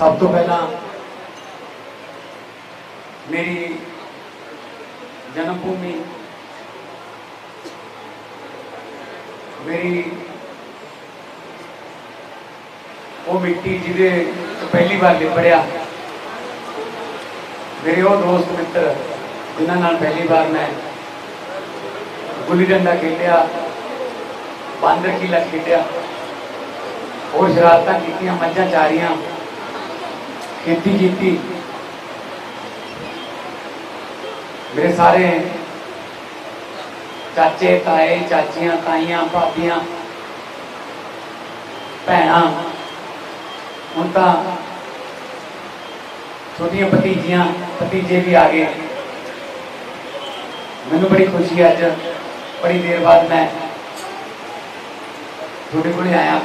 ਸਭ ਤੋਂ ਪਹਿਲਾਂ ਮੇਰੀ ਜਨਮ ਭੂਮੀ ਮੇਰੀ ਉਹ ਮਿੱਟੀ ਜਿਹਦੇ ਪਹਿਲੀ ਵਾਰ ਲਿਬੜਿਆ, ਮੇਰੇ ਉਹ ਦੋਸਤ ਮਿੱਤਰ ਜਿਨ੍ਹਾਂ ਨਾਲ ਪਹਿਲੀ ਵਾਰ ਮੈਂ ਗੁੱਲੀ ਡੰਡਾ ਖੇਡਿਆ, ਬਾਂਦਰ ਕੀਲਾ ਖੇਡਿਆ, ਹੋਰ ਸ਼ਰਾਰਤਾਂ ਕੀਤੀਆਂ, ਮੱਝਾਂ ਚਾਰੀਆਂ ਖੇਤੀ ਕੀਤੀ ਮੇਰੇ ਸਾਰੇ ਚਾਚੇ, ਤਾਏ, ਚਾਚੀਆਂ, ਤਾਈਆਂ, ਭਾਬੀਆਂ, ਭੈਣਾਂ, ਹੁਣ ਤਾਂ ਛੋਟੀਆਂ ਭਤੀਜੀਆਂ, ਭਤੀਜੇ ਵੀ ਆ ਗਏ। ਮੈਨੂੰ ਬੜੀ ਖੁਸ਼ੀ ਅੱਜ, ਬੜੀ ਦੇਰ ਬਾਅਦ ਮੈਂ ਤੁਹਾਡੇ ਕੋਲੇ ਆਇਆ।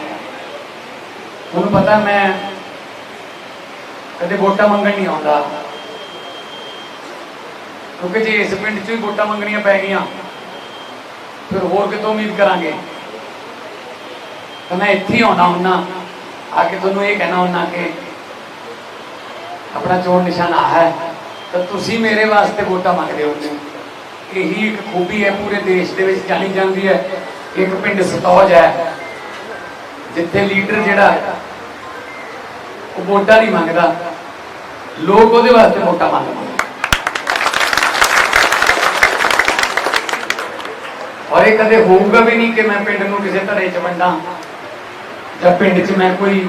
ਤੁਹਾਨੂੰ ਪਤਾ ਮੈਂ ਕਦੇ ਵੋਟਾਂ ਮੰਗਣ ਨਹੀਂ ਆਉਂਦਾ। ਕਿਉਂਕਿ ਜੇ ਇਸ ਪਿੰਡ 'ਚ ਹੀ ਵੋਟਾਂ ਮੰਗਣੀਆਂ ਪੈ ਗਈਆਂ, ਫਿਰ ਹੋਰ ਕਿਤੋਂ ਉਮੀਦ ਕਰਾਂਗੇ? ਤਾਂ ਮੈਂ ਇੱਥੇ ਆਉਣਾ ਹੁੰਨਾ। ਆ ਕੇ ਤੁਹਾਨੂੰ ਇਹ ਕਹਿਣਾ ਹੁੰਨਾ ਕਿ ਆਪਣਾ ਚੋਣ ਨਿਸ਼ਾਨ ਆ ਹੈ। ਤਾਂ ਤੁਸੀਂ ਮੇਰੇ ਵਾਸਤੇ ਵੋਟਾਂ ਮੰਗਦੇ ਹੁੰਦੇ ਹੋ ਇਹੀ ਇੱਕ ਖੂਬੀ ਹੈ ਪੂਰੇ ਦੇਸ਼ ਦੇ ਵਿੱਚ ਜਾਣੀ ਜਾਂਦੀ ਹੈ। ਇੱਕ ਪਿੰਡ ਸਤੌਜ ਹੈ, ਜਿੱਥੇ ਲੀਡਰ ਜਿਹੜਾ ਉਹ ਵੋਟਾਂ ਨਹੀਂ ਮੰਗਦਾ। ਲੋਕ ਉਹਦੇ ਵਾਸਤੇ ਵੋਟਾਂ ਮੰਗਦੇ ਨੇ। ਔਰ ਇਹ ਕਦੇ ਹੋਊਗਾ ਵੀ ਨਹੀਂ ਕਿ ਮੈਂ ਪਿੰਡ ਨੂੰ ਕਿਸੇ ਧੜੇ 'ਚ ਵੰਡਾਂ ਜਾਂ ਪਿੰਡ 'ਚ ਮੈਂ ਕੋਈ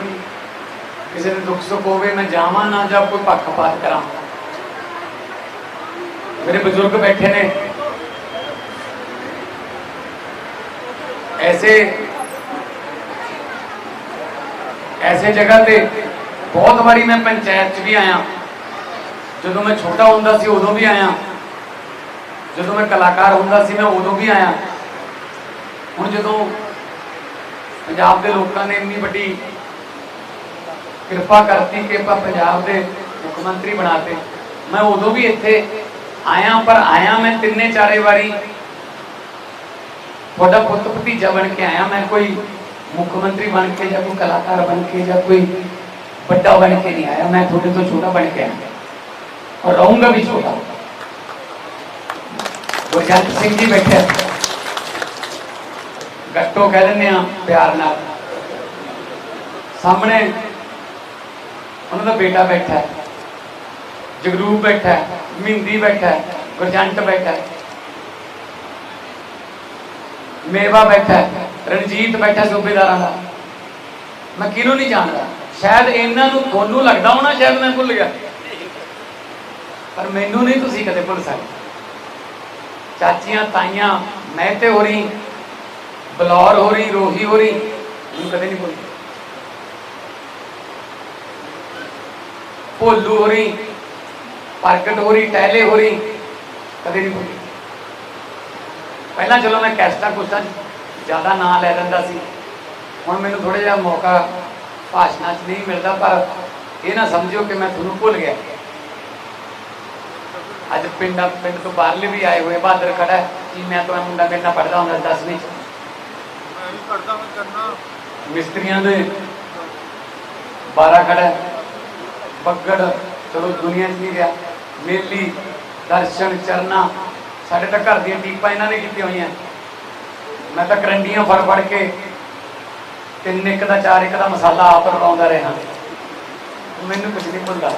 ਕਿਸੇ ਦੇ ਦੁੱਖ ਸੁੱਖ ਹੋਵੇ, ਮੈਂ ਜਾਵਾਂ ਨਾ ਜਾਂ ਕੋਈ ਪੱਖਪਾਤ ਕਰਾਂ। ਮੇਰੇ ਬਜ਼ੁਰਗ ਬੈਠੇ ਨੇ। ਐਸੇ ਐਸੇ ਜਗ੍ਹਾ ਤੇ ਬਹੁਤ ਵਾਰੀ ਮੈਂ ਪੰਚਾਇਤ 'ਚ ਵੀ ਆਇਆ ਜਦੋਂ ਮੈਂ ਛੋਟਾ ਹੁੰਦਾ ਸੀ ਉਦੋਂ ਵੀ ਆਇਆ ਜਦੋਂ ਮੈਂ ਕਲਾਕਾਰ ਹੁੰਦਾ ਸੀ ਮੈਂ ਉਦੋਂ ਵੀ ਆਇਆ ਹੁਣ ਜਦੋਂ ਪੰਜਾਬ ਦੇ ਲੋਕਾਂ ਨੇ ਇੰਨੀ ਵੱਡੀ ਕਿਰਪਾ ਕਰਤੀ ਕਿ ਆਪਾਂ ਪੰਜਾਬ ਦੇ ਮੁੱਖ ਮੰਤਰੀ ਬਣਾਤੇ ਮੈਂ ਉਦੋਂ ਵੀ ਇੱਥੇ ਆਇਆ ਪਰ ਆਇਆ ਮੈਂ ਤਿੰਨੇ ਚਾਰੇ ਵਾਰੀ ਤੁਹਾਡਾ ਪੁੱਤ ਭਤੀਜਾ ਬਣ ਕੇ ਆਇਆ ਮੈਂ ਕੋਈ ਮੁੱਖ ਮੰਤਰੀ ਬਣ ਕੇ ਜਾਂ ਕੋਈ ਕਲਾਕਾਰ ਬਣ ਕੇ ਜਾਂ ਕੋਈ ਵੱਡਾ ਬਣ ਕੇ ਨਹੀਂ ਆਇਆ, ਮੈਂ ਤੁਹਾਡੇ ਤੋਂ ਛੋਟਾ ਬਣ ਕੇ ਆਇਆ। ਔਰ ਰਹੂੰਗਾ ਵੀ ਛੋਟਾ। ਗੁਰਜੰਟ ਸਿੰਘ ਜੀ ਬੈਠੇ। ਗੱਟੋ ਕਹਿ ਦਿੰਦੇ ਆ ਪਿਆਰ ਨਾਲ। ਸਾਹਮਣੇ ਉਹਨਾਂ ਦਾ ਬੇਟਾ ਬੈਠਾ ਹੈ। ਜਗਰੂਪ ਬੈਠਾ ਹੈ ਮਿੰਦੀ ਬੈਠਾ ਹੈ ਗੁਰਜੰਟ ਬੈਠਾ ਹੈ। ਮੇਵਾ ਬੈਠਾ ਹੈ, ਰਣਜੀਤ ਬੈਠਾ ਸੂਬੇਦਾਰਾਂ ਦਾ। ਮੈਂ ਕਿਹਨੂੰ ਨਹੀਂ ਜਾਣਦਾ? ਸ਼ਾਇਦ ਇਹਨਾਂ ਨੂੰ ਤੁਹਾਨੂੰ ਲੱਗਦਾ ਹੋਣਾ ਸ਼ਾਇਦ ਮੈਂ ਭੁੱਲ ਗਿਆ। ਪਰ ਮੈਨੂੰ ਨਹੀਂ ਤੁਸੀਂ ਕਦੇ ਭੁੱਲ ਸਕਦੇ। ਚਾਚੀਆਂ, ਤਾਈਆਂ, ਮੈਂ ਤੇ ਹੋ ਰਹੀ, ਬਲੌਰ ਹੋ ਰਹੀ, ਰੋਹੀ ਹੋ ਰਹੀ, ਮੈਨੂੰ ਕਦੇ ਨਹੀਂ ਭੁੱਲ ਭੋਲੂ ਹੋ ਰਹੀ, ਪ੍ਰਗਟ ਹੋ ਰਹੀ, ਟਹਿਲੇ ਹੋ ਰਹੀ, ਕਦੇ ਨਹੀਂ ਭੁੱਲਦੀ। ਪਹਿਲਾਂ ਚਲੋ ਮੈਂ ਕੈਸਟਾ ਕੁਸਟਾ ਜ਼ਿਆਦਾ ਨਾਂ ਲੈ ਲੈਂਦਾ ਸੀ। ਹੁਣ ਮੈਨੂੰ ਥੋੜਾ ਜਿਹਾ ਮੌਕਾ ਭਾਸ਼ਣਾਂ 'ਚ ਨਹੀਂ ਮਿਲਦਾ ਪਰ ਇਹ ਨਾ ਸਮਝਿਓ ਕਿ ਮੈਂ ਤੁਹਾਨੂੰ ਭੁੱਲ ਗਿਆ। ਅੱਜ ਪਿੰਡ ਪਿੰਡ ਤੋਂ ਬਾਹਰਲੇ ਵੀ ਆਏ ਹੋਏ ਬਹਾਦਰ ਖੜਾ ਹੈ। ਜੀ ਮੈਂ ਤਾਂ ਮੁੰਡਾ ਮੇਰੇ ਨਾਲ ਪੜਦਾ ਹੁੰਦਾ 10ਵੀਂ ਚ। ਮੈਂ ਵੀ ਪੜਦਾ ਮੈਂ ਕਰਨਾ। ਮਿਸਤਰੀਆਂ ਦੇ 12 ਖੜਾ ਹੈ। ਬੱਗੜ ਚਲੋ ਦੁਨੀਆ 'ਚ ਨਹੀਂ ਰਿਹਾ। ਮੇਲੀ ਦਰਸ਼ਨ ਚਰਨਾ ਸਾਡੇ ਤਾਂ ਘਰ ਦੀਆਂ ਟੀਪਾਂ ਇਹਨਾਂ ਨੇ ਕੀਤੀਆਂ ਹੋਈਆਂ। ਮੈਂ ਤਾਂ ਕਰੰਡੀਆਂ ਫੜ ਫੜ ਕੇ ਤਿੰਨ ਇੱਕ ਦਾ ਚਾਰ ਇੱਕ ਦਾ ਮਸਾਲਾ ਆਪ ਰਲਾਉਂਦਾ ਰਿਹਾ। ਮੈਨੂੰ ਕੁਝ ਨਹੀਂ ਭੁੱਲਦਾ।